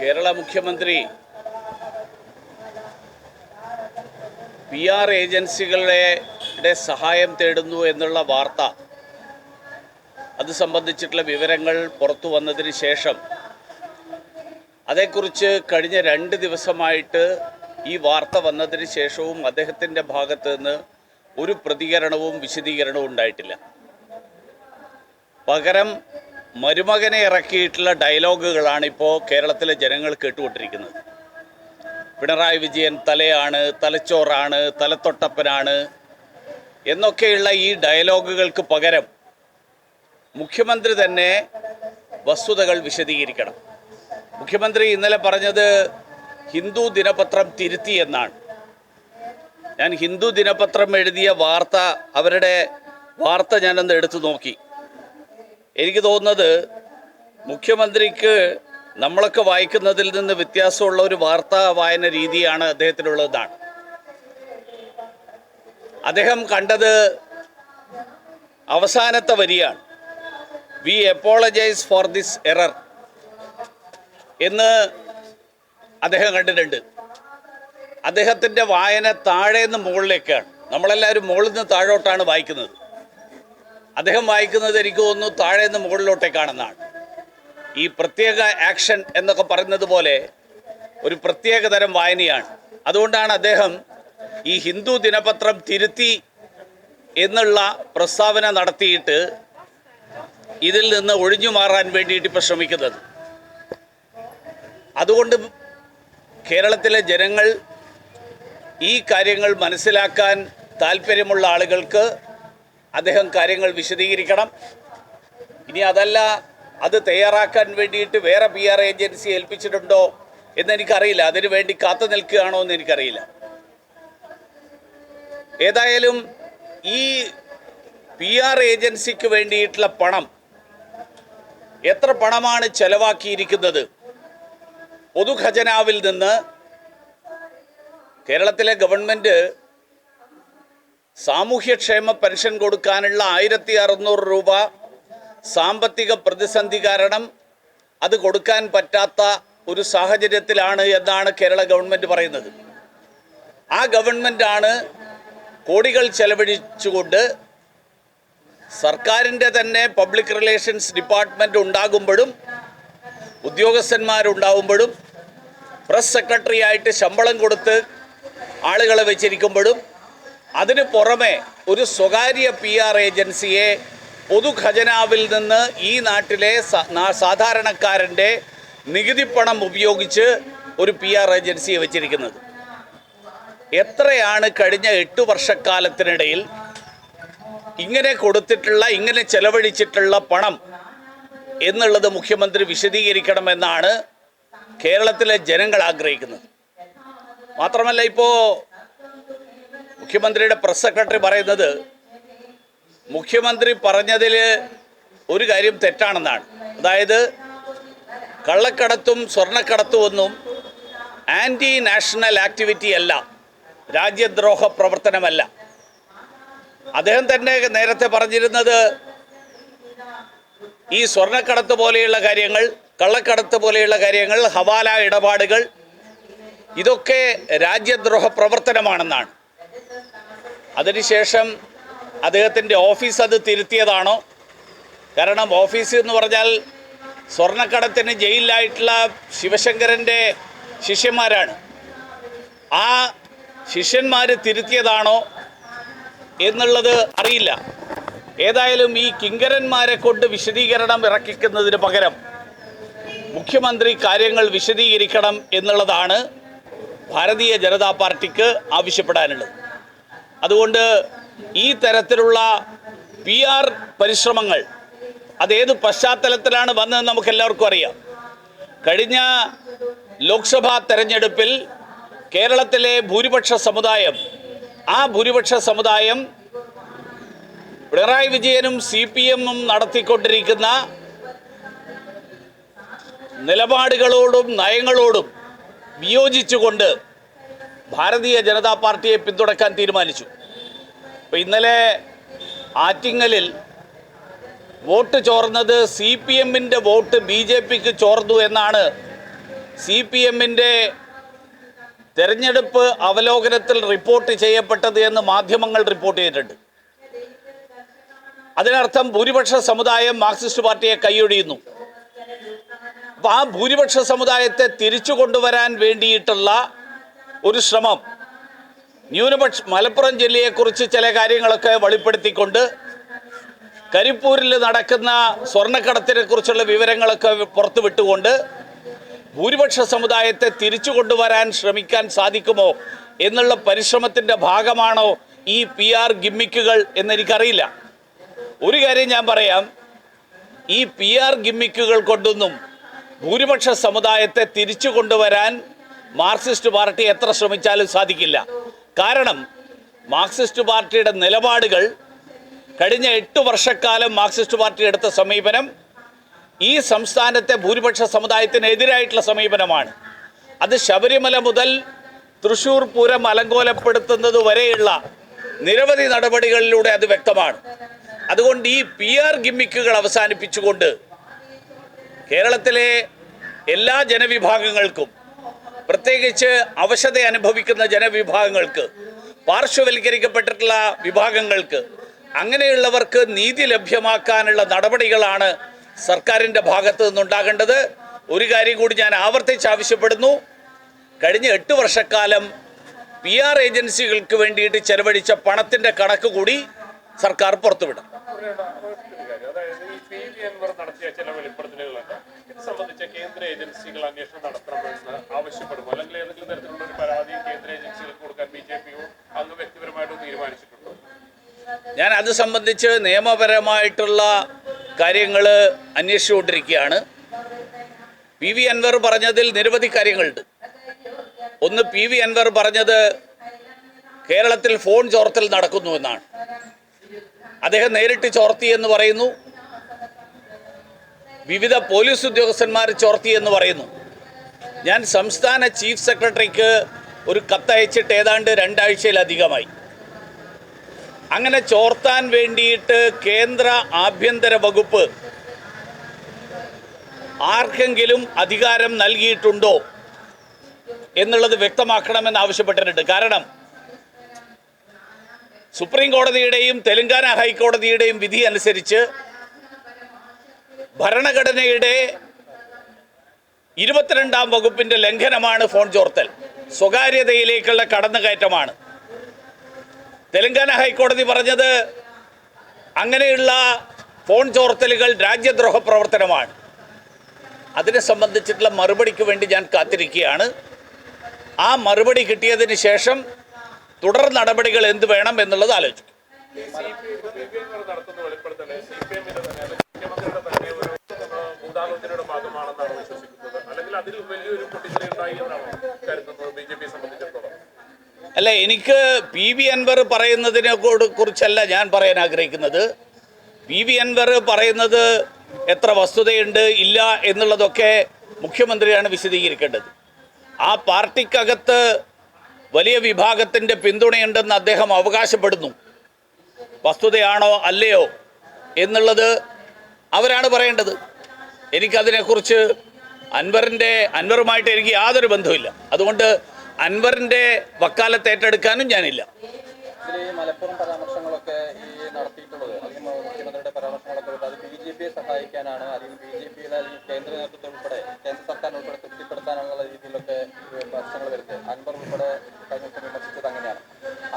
കേരള മുഖ്യമന്ത്രി P R ഏജൻസികളുടെ സഹായം തേടുന്നു എന്നുള്ള വാർത്ത. അത് സംബന്ധിച്ചിട്ടുള്ള വിവരങ്ങൾ പുറത്തു വന്നതിന് ശേഷം അതേക്കുറിച്ച് കഴിഞ്ഞ രണ്ട് ദിവസമായിട്ട് ഈ വാർത്ത വന്നതിന് ശേഷവും അദ്ദേഹത്തിന്റെ ഭാഗത്ത് നിന്ന് ഒരു പ്രതികരണവും വിശദീകരണവും ഉണ്ടായിട്ടില്ല. പകരം മരുമകനെ ഇറക്കിയിട്ടുള്ള ഡയലോഗുകളാണ് ഇപ്പോൾ കേരളത്തിലെ ജനങ്ങൾ കേട്ടുകൊണ്ടിരിക്കുന്നത്. പിണറായി വിജയൻ തലയാണ് തലച്ചോറാണ് തലത്തൊട്ടപ്പനാണ് എന്നൊക്കെയുള്ള ഈ ഡയലോഗുകൾക്ക് പകരം മുഖ്യമന്ത്രി തന്നെ വസ്തുതകൾ വിശദീകരിക്കണം. മുഖ്യമന്ത്രി ഇന്നലെ പറഞ്ഞത് ഹിന്ദു ദിനപത്രം തിരുത്തി എന്നാണ്. ഞാൻ ഹിന്ദു ദിനപത്രം എഴുതിയ വാർത്ത അവരുടെ വാർത്ത ഞാനൊന്ന് എടുത്തു നോക്കി. എനിക്ക് തോന്നുന്നത് മുഖ്യമന്ത്രിക്ക് നമ്മളൊക്കെ വായിക്കുന്നതിൽ നിന്ന് വ്യത്യാസമുള്ള ഒരു വാർത്താ വായന രീതിയാണ് അദ്ദേഹത്തിനുള്ളതാണ് അദ്ദേഹം കണ്ടത് അവസാനത്തെ വരിയാണ്. We apologise for this error എന്ന് അദ്ദേഹം കണ്ടിട്ടുണ്ട്. അദ്ദേഹത്തിന്റെ വായന താഴെ നിന്ന് മുകളിലേക്കാണ്. നമ്മളെല്ലാവരും മുകളിൽ നിന്ന് താഴോട്ടാണ് വായിക്കുന്നത്. അദ്ദേഹം വായിക്കുന്നത് എനിക്ക് തോന്നുന്നു താഴെ നിന്ന് മുകളിലോട്ടേക്കാണെന്നാണ് ഈ പ്രത്യേക ആക്ഷൻ എന്നൊക്കെ പറയുന്നത് പോലെ ഒരു പ്രത്യേക തരം വായനയാണ്. അതുകൊണ്ടാണ് അദ്ദേഹം ഈ ഹിന്ദു ദിനപത്രം തിരുത്തി എന്നുള്ള പ്രസ്താവന നടത്തിയിട്ട് ഇതിൽ നിന്ന് ഒഴിഞ്ഞു മാറാൻ വേണ്ടിയിട്ട് ഇപ്പോൾ ശ്രമിക്കുന്നത്. അതുകൊണ്ട് കേരളത്തിലെ ജനങ്ങൾ ഈ കാര്യങ്ങൾ മനസ്സിലാക്കാൻ താല്പര്യമുള്ള ആളുകൾക്ക് അദ്ദേഹം കാര്യങ്ങൾ വിശദീകരിക്കണം. ഇനി അതല്ല അത് തയ്യാറാക്കാൻ വേണ്ടിയിട്ട് വേറെ പി ആർ ഏജൻസി ഏൽപ്പിച്ചിട്ടുണ്ടോ എന്നെനിക്കറിയില്ല. അതിനു വേണ്ടി കാത്തു നിൽക്കുകയാണോ എന്ന് എനിക്കറിയില്ല. ഏതായാലും ഈ പി ആർ ഏജൻസിക്ക് വേണ്ടിയിട്ടുള്ള പണം എത്ര പണമാണ് ചെലവാക്കിയിരിക്കുന്നത്? പൊതുഖജനാവിൽ നിന്ന് കേരളത്തിലെ ഗവൺമെന്റ് സാമൂഹ്യക്ഷേമ പെൻഷൻ കൊടുക്കാനുള്ള ആയിരത്തി അറുന്നൂറ് രൂപ സാമ്പത്തിക പ്രതിസന്ധി കാരണം അത് കൊടുക്കാൻ പറ്റാത്ത ഒരു സാഹചര്യത്തിലാണ് എന്നാണ് കേരള ഗവൺമെന്റ് പറയുന്നത്. ആ ഗവൺമെന്റാണ് കോടികൾ ചെലവഴിച്ചുകൊണ്ട് സർക്കാരിന്റെ തന്നെ പബ്ലിക് റിലേഷൻസ് ഡിപ്പാർട്ട്മെന്റ് ഉണ്ടാകുമ്പോഴും ഉദ്യോഗസ്ഥന്മാരുണ്ടാവുമ്പോഴും പ്രസ് സെക്രട്ടറി ആയിട്ട് ശമ്പളം കൊടുത്ത് ആളുകളെ വെച്ചിരിക്കുമ്പോഴും അതിന് പുറമെ ഒരു സ്വകാര്യ പി ആർ ഏജൻസിയെ പൊതുഖജനാവിൽ നിന്ന് ഈ നാട്ടിലെ സാധാരണക്കാരന്റെ നികുതിപ്പണം ഉപയോഗിച്ച് ഒരു പി ആർ ഏജൻസിയെ വെച്ചിരിക്കുന്നത്. എത്രയാണ് കഴിഞ്ഞ എട്ട് വർഷക്കാലത്തിനിടയിൽ ഇങ്ങനെ കൊടുത്തിട്ടുള്ള ഇങ്ങനെ ചെലവഴിച്ചിട്ടുള്ള പണം എന്നുള്ളത് മുഖ്യമന്ത്രി വിശദീകരിക്കണമെന്നാണ് കേരളത്തിലെ ജനങ്ങൾ ആഗ്രഹിക്കുന്നത്. മാത്രമല്ല ഇപ്പോൾ മുഖ്യമന്ത്രിയുടെ പ്രസ് സെക്രട്ടറി പറയുന്നത് മുഖ്യമന്ത്രി പറഞ്ഞതിൽ ഒരു കാര്യം തെറ്റാണെന്നാണ്. അതായത് കള്ളക്കടത്തും സ്വർണക്കടത്തും ഒന്നും ആന്റി നാഷണൽ ആക്ടിവിറ്റി അല്ല. രാജ്യദ്രോഹ പ്രവർത്തനമല്ല. അദ്ദേഹം തന്നെ നേരത്തെ പറഞ്ഞിരുന്നത് ഈ സ്വർണക്കടത്ത് പോലെയുള്ള കാര്യങ്ങൾ കള്ളക്കടത്ത് പോലെയുള്ള കാര്യങ്ങൾ ഹവാല ഇടപാടുകൾ ഇതൊക്കെ രാജ്യദ്രോഹ പ്രവർത്തനമാണെന്നാണ്. അതിനുശേഷം അദ്ദേഹത്തിന്റെ ഓഫീസ് അത് തിരുത്തിയതാണോ? കാരണം ഓഫീസ് എന്ന് പറഞ്ഞാൽ സ്വർണക്കടത്തിന് ജയിലിലായിട്ടുള്ള ശിവശങ്കരന്റെ ശിഷ്യന്മാരാണ്. ആ ശിഷ്യന്മാർ തിരുത്തിയതാണോ എന്നുള്ളത് അറിയില്ല. ഏതായാലും ഈ കിങ്കരന്മാരെ കൊണ്ട് വിശദീകരണം ഇറക്കിക്കുന്നതിന് പകരം മുഖ്യമന്ത്രി കാര്യങ്ങൾ വിശദീകരിക്കണം എന്നുള്ളതാണ് ഭാരതീയ ജനതാ പാർട്ടിക്ക് ആവശ്യപ്പെടാനുള്ളത്. അതുകൊണ്ട് ഈ തരത്തിലുള്ള പി ആർ പരിശ്രമങ്ങൾ അതേത് പശ്ചാത്തലത്തിലാണ് വന്നതെന്ന് നമുക്ക് എല്ലാവർക്കും അറിയാം. കഴിഞ്ഞ ലോക്സഭാ തെരഞ്ഞെടുപ്പിൽ കേരളത്തിലെ ഭൂരിപക്ഷ സമുദായം ആ ഭൂരിപക്ഷ സമുദായം പിണറായി വിജയനും സി പി എമ്മും നടത്തിക്കൊണ്ടിരിക്കുന്ന നിലപാടുകളോടും നയങ്ങളോടും വിയോജിച്ചുകൊണ്ട് ഭാരതീയ ജനതാ പാർട്ടിയെ പിന്തുണക്കാൻ തീരുമാനിച്ചു. അപ്പോൾ ഇന്നലെ ആറ്റിങ്ങലിൽ വോട്ട് ചോർന്നത് സി പി എമ്മിന്റെ വോട്ട് ബി ജെ പിക്ക് ചോർന്നു എന്നാണ് സി പി എമ്മിന്റെ തെരഞ്ഞെടുപ്പ് അവലോകനത്തിൽ റിപ്പോർട്ട് ചെയ്യപ്പെട്ടത് എന്ന് മാധ്യമങ്ങൾ റിപ്പോർട്ട് ചെയ്തിട്ടുണ്ട്. അതിനർത്ഥം ഭൂരിപക്ഷ സമുദായം മാർക്സിസ്റ്റ് പാർട്ടിയെ കൈയൊഴിയുന്നു. അപ്പോൾ ആ ഭൂരിപക്ഷ സമുദായത്തെ തിരിച്ചു കൊണ്ടുവരാൻ വേണ്ടിയിട്ടുള്ള ഒരു ശ്രമം. ന്യൂനപക്ഷ മലപ്പുറം ജില്ലയെക്കുറിച്ച് ചില കാര്യങ്ങളൊക്കെ വെളിപ്പെടുത്തിക്കൊണ്ട് കരിപ്പൂരിൽ നടക്കുന്ന സ്വർണക്കടത്തിനെ കുറിച്ചുള്ള വിവരങ്ങളൊക്കെ പുറത്തുവിട്ടുകൊണ്ട് ഭൂരിപക്ഷ സമുദായത്തെ തിരിച്ചു കൊണ്ടുവരാൻ ശ്രമിക്കാൻ സാധിക്കുമോ എന്നുള്ള പരിശ്രമത്തിന്റെ ഭാഗമാണോ ഈ പി ആർ ഗിമ്മിക്കുകൾ എന്നെനിക്കറിയില്ല. ഒരു കാര്യം ഞാൻ പറയാം. ഈ പി ആർ ഗിമ്മിക്കുകൾ കൊണ്ടൊന്നും ഭൂരിപക്ഷ സമുദായത്തെ തിരിച്ചു കൊണ്ടുവരാൻ മാർക്സിസ്റ്റ് പാർട്ടി എത്ര ശ്രമിച്ചാലും സാധിക്കില്ല. കാരണം മാർക്സിസ്റ്റ് പാർട്ടിയുടെ നിലപാടുകൾ കഴിഞ്ഞ എട്ട് വർഷക്കാലം മാർക്സിസ്റ്റ് പാർട്ടി എടുത്ത സമീപനം ഈ സംസ്ഥാനത്തെ ഭൂരിപക്ഷ സമുദായത്തിനെതിരായിട്ടുള്ള സമീപനമാണ്. അത് ശബരിമല മുതൽ തൃശൂർ പൂരം അലങ്കോലപ്പെടുത്തുന്നത് വരെയുള്ള നിരവധി നടപടികളിലൂടെ അത് വ്യക്തമാണ്. അതുകൊണ്ട് ഈ പി ആർ ഗിമ്മിക്കുകൾ അവസാനിപ്പിച്ചുകൊണ്ട് കേരളത്തിലെ എല്ലാ ജനവിഭാഗങ്ങൾക്കും പ്രത്യേകിച്ച് അവശത അനുഭവിക്കുന്ന ജനവിഭാഗങ്ങൾക്ക് പാർശ്വവൽക്കരിക്കപ്പെട്ടിട്ടുള്ള വിഭാഗങ്ങൾക്ക് അങ്ങനെയുള്ളവർക്ക് നീതി ലഭ്യമാക്കാനുള്ള നടപടികളാണ് സർക്കാരിന്റെ ഭാഗത്തു നിന്നുണ്ടാകേണ്ടത്. ഒരു കാര്യം കൂടി ഞാൻ ആവർത്തിച്ച് ആവശ്യപ്പെടുന്നു. കഴിഞ്ഞ എട്ട് വർഷക്കാലം പി ആർ ഏജൻസികൾക്ക് വേണ്ടിയിട്ട് ചെലവഴിച്ച പണത്തിന്റെ കണക്ക് കൂടി സർക്കാർ പുറത്തുവിടും കേന്ദ്ര ഏജൻസികൾ അന്വേഷണം നടത്തണമെന്ന് ആവശ്യപ്പെടുമോ അല്ലെങ്കിൽ ഏതെങ്കിലും തരത്തിലുള്ള ഒരു പരാതി കേന്ദ്ര ഏജൻസികൾക്ക് കൊടുക്കാൻ ബി ജെ പിയോ അങ്ങ് വ്യക്തിപരമായിട്ട് തീരുമാനിച്ചിട്ടുണ്ടോ? ഞാൻ അത് സംബന്ധിച്ച് നിയമപരമായിട്ടുള്ള കാര്യങ്ങൾ അന്വേഷിച്ചുകൊണ്ടിരിക്കുകയാണ്. പി വി അൻവർ പറഞ്ഞതിൽ നിരവധി കാര്യങ്ങളുണ്ട്. ഒന്ന് പി വി അൻവർ പറഞ്ഞത് കേരളത്തിൽ ഫോൺ ചോർത്തൽ നടക്കുന്നു എന്നാണ്. അദ്ദേഹം നേരിട്ട് ചോർത്തി എന്ന് പറയുന്നു. വിവിധ പോലീസ് ഉദ്യോഗസ്ഥന്മാർ ചോർത്തി എന്ന് പറയുന്നു. ഞാൻ സംസ്ഥാന ചീഫ് സെക്രട്ടറിക്ക് ഒരു കത്തയച്ചിട്ട് ഏതാണ്ട് രണ്ടാഴ്ചയിലധികമായി. അങ്ങനെ ചോർത്താൻ വേണ്ടിയിട്ട് കേന്ദ്ര ആഭ്യന്തര വകുപ്പ് ആർക്കെങ്കിലും അധികാരം നൽകിയിട്ടുണ്ടോ എന്നുള്ളത് വ്യക്തമാക്കണമെന്ന് ആവശ്യപ്പെട്ടിട്ടുണ്ട്. കാരണം സുപ്രീം കോടതിയുടെയും തെലങ്കാന ഹൈക്കോടതിയുടെയും വിധി അനുസരിച്ച് ഭരണഘടനയുടെ ഇരുപത്തിരണ്ടാം വകുപ്പിന്റെ ലംഘനമാണ് ഫോൺ ചോർത്തൽ. സ്വകാര്യതയിലേക്കുള്ള കടന്നുകയറ്റമാണ്. തെലങ്കാന ഹൈക്കോടതി പറഞ്ഞത് അങ്ങനെയുള്ള ഫോൺ ചോർത്തലുകൾ രാജ്യദ്രോഹ പ്രവർത്തനമാണ്. അതിനെ സംബന്ധിച്ചിട്ടുള്ള മറുപടിക്ക് വേണ്ടി ഞാൻ കാത്തിരിക്കുകയാണ്. ആ മറുപടി കിട്ടിയതിന് ശേഷം തുടർ നടപടികൾ എന്ത് വേണം എന്നുള്ളത് ആലോചിക്കും. അല്ല എനിക്ക് പി വി അൻവർ പറയുന്നതിനെ കുറിച്ചല്ല ഞാൻ പറയാൻ ആഗ്രഹിക്കുന്നത്. പി വി അൻവർ പറയുന്നത് എത്ര വസ്തുതയുണ്ട് ഇല്ല എന്നുള്ളതൊക്കെ മുഖ്യമന്ത്രിയാണ് വിശദീകരിക്കേണ്ടത്. ആ പാർട്ടിക്കകത്ത് വലിയ വിഭാഗത്തിന്റെ പിന്തുണയുണ്ടെന്ന് അദ്ദേഹം അവകാശപ്പെടുന്നു. വസ്തുതയാണോ അല്ലയോ എന്നുള്ളത് അവരാണ് പറയേണ്ടത്. എനിക്കതിനെക്കുറിച്ച് അൻവറിന്റെ അൻവറുമായിട്ട് എനിക്ക് യാതൊരു ബന്ധവുമില്ല. അതുകൊണ്ട് അൻവറിന്റെ വക്കാലത്ത് ഏറ്റെടുക്കാനും ഞാനില്ല.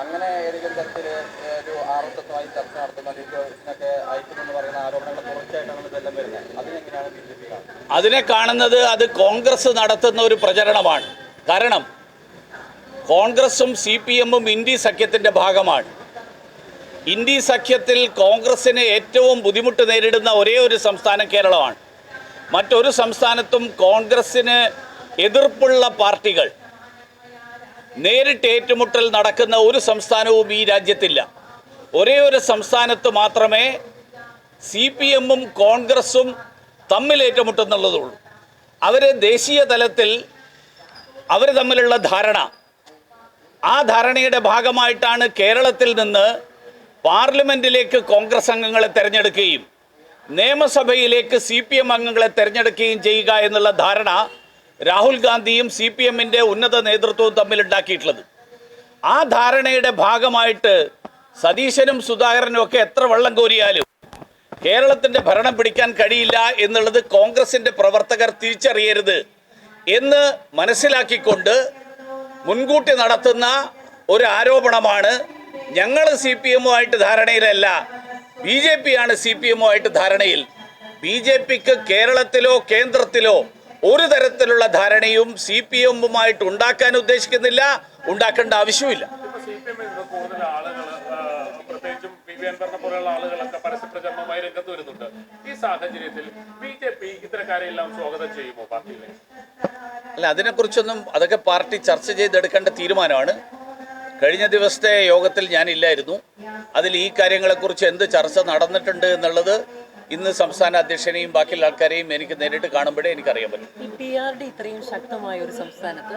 അങ്ങനെ ഏതെങ്കിലും തരത്തിൽ ഒരു ചർച്ച നടത്തുന്ന അയക്കുമെന്ന് പറയുന്ന ആരോപണങ്ങൾ തുടർച്ചയായിട്ടാണ് ഇതെല്ലാം വരുന്നത്. അതിനെങ്ങനെയാണ് ബി ജെ പി കാണുന്നത്? അതിനെ കാണുന്നത് അത് കോൺഗ്രസ് നടത്തുന്ന ഒരു പ്രചരണമാണ്. കാരണം കോൺഗ്രസും സി പി എമ്മും ഇന്ത്യ സഖ്യത്തിന്റെ ഭാഗമാണ്. ഇന്ത്യ സഖ്യത്തിൽ കോൺഗ്രസിന് ഏറ്റവും ബുദ്ധിമുട്ട് നേരിടുന്ന ഒരേ ഒരു സംസ്ഥാനം കേരളമാണ്. മറ്റൊരു സംസ്ഥാനത്തും കോൺഗ്രസ്സിന് എതിർപ്പുള്ള പാർട്ടികൾ നേരിട്ട് ഏറ്റുമുട്ടൽ നടക്കുന്ന ഒരു സംസ്ഥാനവും ഈ രാജ്യത്തില്ല. ഒരേ ഒരു സംസ്ഥാനത്ത് മാത്രമേ സി പി എമ്മും കോൺഗ്രസും തമ്മിൽ ഏറ്റുമുട്ടുന്നുള്ളതുള്ളൂ. അവർ ദേശീയ തലത്തിൽ അവർ തമ്മിലുള്ള ധാരണ ആ ധാരണയുടെ ഭാഗമായിട്ടാണ് കേരളത്തിൽ നിന്ന് പാർലമെന്റിലേക്ക് കോൺഗ്രസ് അംഗങ്ങളെ തിരഞ്ഞെടുക്കുകയും നിയമസഭയിലേക്ക് സി പി എം അംഗങ്ങളെ തിരഞ്ഞെടുക്കുകയും ചെയ്യുക എന്നുള്ള ധാരണ രാഹുൽ ഗാന്ധിയും സി പി എമ്മിന്റെ ഉന്നത നേതൃത്വവും തമ്മിൽ ഉണ്ടാക്കിയിട്ടുള്ളത് ആ ധാരണയുടെ ഭാഗമായിട്ട് സതീശനും സുധാകരനും ഒക്കെ എത്ര വെള്ളം കോരിയാലും കേരളത്തിന്റെ ഭരണം പിടിക്കാൻ കഴിയില്ല എന്നുള്ളത് കോൺഗ്രസിന്റെ പ്രവർത്തകർ തിരിച്ചറിയരുത് എന്ന് മനസ്സിലാക്കിക്കൊണ്ട് മുൻകൂട്ടി നടത്തുന്ന ഒരു ആരോപണമാണ്. ഞങ്ങൾ സി പി എമ്മുമായിട്ട് ധാരണയിലല്ല. ബി ജെ പി ആണ് സി പി എമ്മുമായിട്ട് ധാരണയിൽ. ബി ജെ പിക്ക് കേരളത്തിലോ കേന്ദ്രത്തിലോ ഒരു തരത്തിലുള്ള ധാരണയും സി പി എമ്മുമായിട്ട് ഉണ്ടാക്കാൻ ഉദ്ദേശിക്കുന്നില്ല. ഉണ്ടാക്കേണ്ട ആവശ്യമില്ല ഇപ്പൊ സി പി എമ്മിൽ നിന്ന് കൂടുതൽ ആളുകൾ പ്രത്യേകിച്ചും പി വി അൻവറിനെ പോലെയുള്ള ആളുകളൊക്കെ പരസ്യ പ്രചരണവുമായി രംഗത്ത് വരുന്നുണ്ട്. ഈ സാഹചര്യത്തിൽ ബി ജെ പി ഇത്തരക്കാരെല്ലാം സ്വാഗതം ചെയ്യുമോ പാർട്ടിയിലെ? അല്ല അതിനെക്കുറിച്ചൊന്നും അതൊക്കെ പാർട്ടി ചർച്ച ചെയ്തെടുക്കേണ്ട തീരുമാനമാണ്. കഴിഞ്ഞ ദിവസത്തെ യോഗത്തിൽ ഞാനില്ലായിരുന്നു. അതിൽ ഈ കാര്യങ്ങളെക്കുറിച്ച് എന്ത് ചർച്ച നടന്നിട്ടുണ്ട് എന്നുള്ളത് ഇന്ന് സംസ്ഥാന അധ്യക്ഷനെയും ബാക്കിയുള്ള ആൾക്കാരെയും എനിക്ക് നേരിട്ട് കാണുമ്പോഴേ എനിക്കറിയാൻ പറ്റും. ഈ പി ആർ ഡി ഇത്രയും ശക്തമായ ഒരു സംസ്ഥാനത്ത്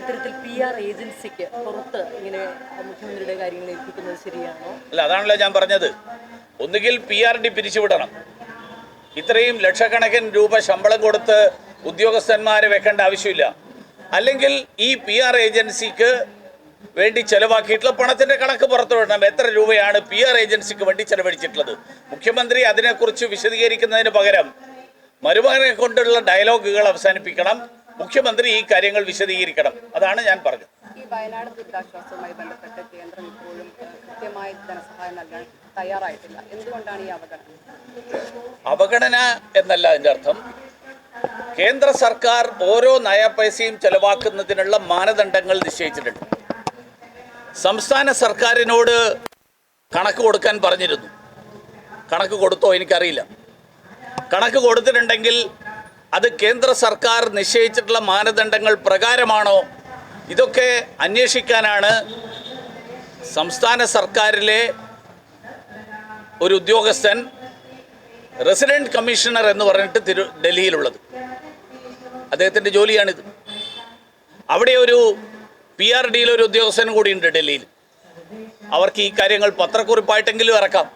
ഇത്തരത്തിൽ പി ആർ ഏജൻസിക്ക് പുറത്ത് ഇങ്ങനെ മുഖ്യമന്ത്രിയുടെ കാര്യങ്ങൾ ഏൽപ്പിക്കുന്നത് ശരിയാണോ? അല്ല അതാണല്ലോ ഞാൻ പറഞ്ഞത്. ഒന്നുകിൽ പി ആർ ഡി പിരിച്ചുവിടണം. ഇത്രയും ലക്ഷക്കണക്കിന് രൂപ ശമ്പളം കൊടുത്ത് ഉദ്യോഗസ്ഥന്മാരെ വെക്കേണ്ട ആവശ്യമില്ല. അല്ലെങ്കിൽ ഈ പി ആർ ഏജൻസിക്ക് വേണ്ടി ചെലവാക്കിയിട്ടുള്ള പണത്തിന്റെ കണക്ക് പുറത്തുവിടണം. എത്ര രൂപയാണ് പി ആർ ഏജൻസിക്ക് വേണ്ടി ചെലവഴിച്ചിട്ടുള്ളത്? മുഖ്യമന്ത്രി അതിനെക്കുറിച്ച് വിശദീകരിക്കുന്നതിന് പകരം മരുമകനെ കൊണ്ടുള്ള ഡയലോഗുകൾ അവസാനിപ്പിക്കണം. മുഖ്യമന്ത്രി ഈ കാര്യങ്ങൾ വിശദീകരിക്കണം. അതാണ് ഞാൻ പറഞ്ഞത്. ഈ വയനാട് ദുരിതാശ്വാസവുമായി ബന്ധപ്പെട്ട് കേന്ദ്രം ഇപ്പോഴും ഏഹ്, കൃത്യമായ ധനസഹായം നൽകാൻ തയ്യാറായിട്ടില്ല. എന്തുകൊണ്ടാണ് ഈ അവഗണന? അവഗണന എന്നല്ല അതിന്റെ അർത്ഥം. കേന്ദ്ര സർക്കാർ ഓരോ നയ പൈസയും ചെലവാക്കുന്നതിനുള്ള മാനദണ്ഡങ്ങൾ നിശ്ചയിച്ചിട്ടുണ്ട്. സംസ്ഥാന സർക്കാരിനോട് കണക്ക് കൊടുക്കാൻ പറഞ്ഞിരുന്നു. കണക്ക് കൊടുത്തോ എനിക്കറിയില്ല. കണക്ക് കൊടുത്തിട്ടുണ്ടെങ്കിൽ അത് കേന്ദ്ര സർക്കാർ നിശ്ചയിച്ചിട്ടുള്ള മാനദണ്ഡങ്ങൾ പ്രകാരമാണോ? ഇതൊക്കെ അന്വേഷിക്കാനാണ് സംസ്ഥാന സർക്കാരിലെ ഒരു ഉദ്യോഗസ്ഥൻ റെസിഡന്റ് കമ്മീഷണർ എന്ന് പറഞ്ഞിട്ട് തിരു ഡൽഹിയിലുള്ളത്. അദ്ദേഹത്തിന്റെ ജോലിയാണിത്. അവിടെ ഒരു പി ആർ ഡിയിലൊരു ഒരു ഉദ്യോഗസ്ഥനും കൂടിയുണ്ട് ഡൽഹിയിൽ. അവർക്ക് ഈ കാര്യങ്ങൾ പത്രക്കുറിപ്പായിട്ടെങ്കിലും ഇറക്കാം.